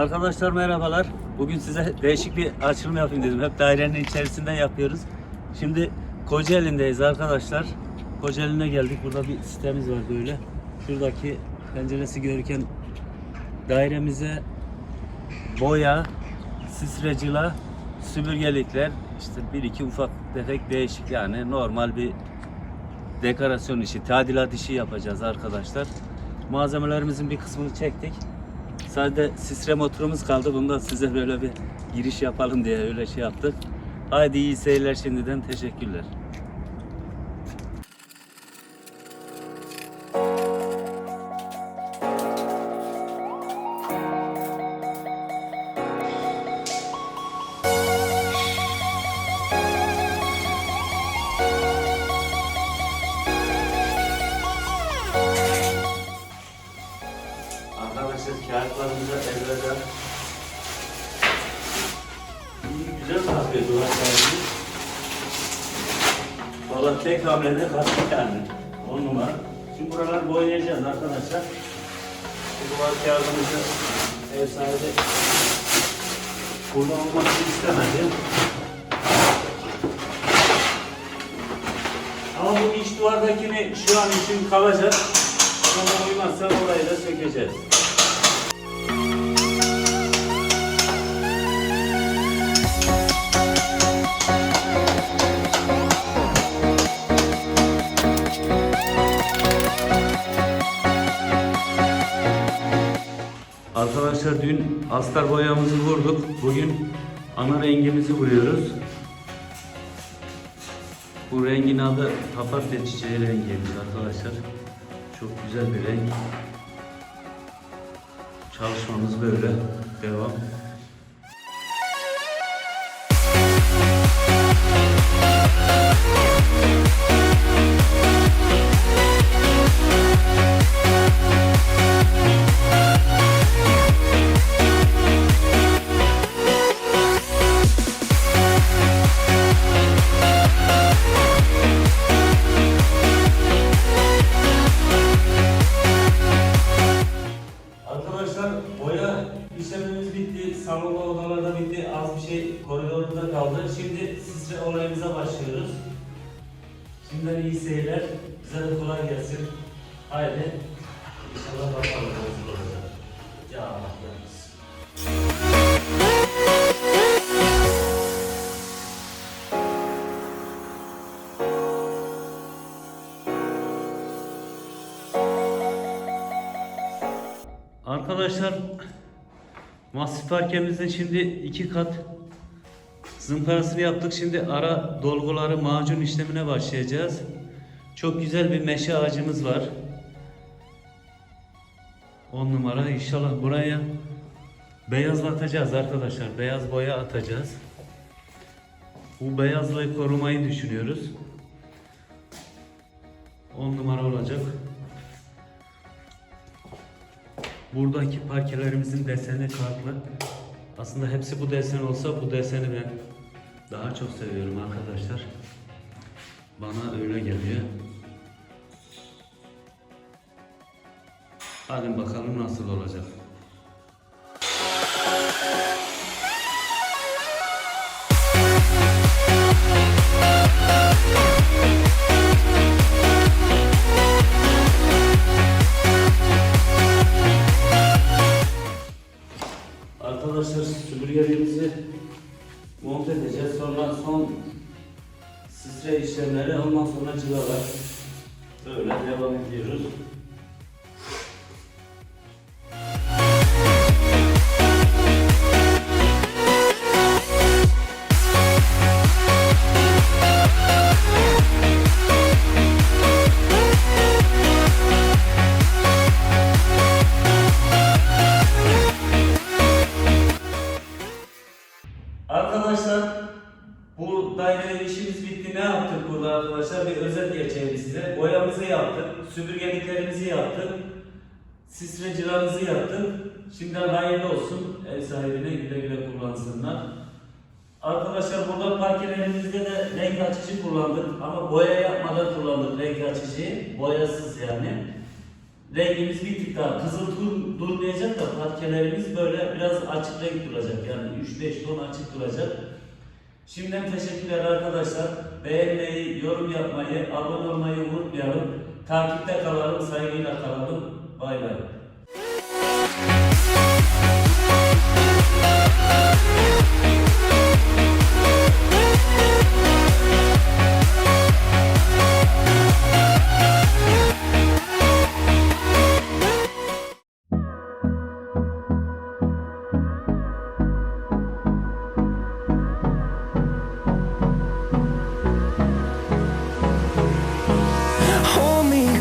Arkadaşlar merhabalar. Bugün size değişik bir açılım yapayım dedim. Hep dairenin içerisinde yapıyoruz. Şimdi Kocaeli'ndeyiz arkadaşlar. Kocaeli'ne geldik. Burada bir sitemiz var böyle. Şuradaki penceresi görürken dairemize boya, sisrecila, süpürgelikler, işte bir iki ufak tefek değişik yani normal bir dekorasyon işi, tadilat işi yapacağız arkadaşlar. Malzemelerimizin bir kısmını çektik. Sadece sisre motorumuz kaldı. Bundan size böyle bir giriş yapalım diye öyle şey yaptık. Haydi iyi seyirler şimdiden teşekkürler. Elveda. İyi güzel kalkıyor duvar kağıdımız. Valla tek hamlede kalktı yani. On numara. Şimdi buraları boyayacağız arkadaşlar. Bu duvar kağıdımızı ev sahibi olmasını istemedi. Ama bu iç duvardakini şu an için kalacak. Ama uymazsa orayı da sökeceğiz. Arkadaşlar dün astar boyamızı vurduk. Bugün ana rengimizi vuruyoruz. Bu rengin adı papatya çiçeği rengiymiş arkadaşlar. Çok güzel bir renk. Çalışmamız böyle devam. Arkadaşlar boya işlemimiz bitti. Salonda odalarda bitti. Az bir şey koridorda kaldı. Şimdi sizce olayımıza başlıyoruz. Şimdiden iyi seyirler. Bize de kolay gelsin. Haydi. İnşallah bakalım. Ya Allah. Arkadaşlar masif parkemizin şimdi iki kat zımparasını yaptık. Şimdi ara dolguları macun işlemine başlayacağız. Çok güzel bir meşe ağacımız var. 10 numara inşallah buraya beyazlatacağız arkadaşlar. Beyaz boya atacağız. Bu beyazlığı korumayı düşünüyoruz. 10 numara olacak. Buradaki parkelerimizin deseni farklı. Aslında hepsi bu desen olsa bu deseni ben daha çok seviyorum arkadaşlar. Bana öyle geliyor. Hadi bakalım nasıl olacak. Süpürgelerimizi monte edeceğiz. Sonra son sisre işlemleri ondan sonra cilalar. Böyle devam ediyoruz. Arkadaşlar bu daire işimiz bitti. Ne yaptık burada arkadaşlar? Bir özet geçelim size. Boyamızı yaptık. Süpürgeliklerimizi yaptık. Sisrecilerimizi yaptık. Şimdiden hayırlı olsun. Ev sahibine güle güle kullansınlar. Arkadaşlar burada parkelerimizde de renk açıcı kullandık ama boya yapmadan kullandık renk açıcıyı. Boyasız yani. Rengimiz bir tık daha kızıl tur, durmayacak da parkelerimiz böyle biraz açık renk duracak. Yani 3-5 ton açık duracak. Şimdiden teşekkürler arkadaşlar. Beğenmeyi, yorum yapmayı, abone olmayı unutmayalım. Takipte kalalım, saygıyla kalalım. Bay bay.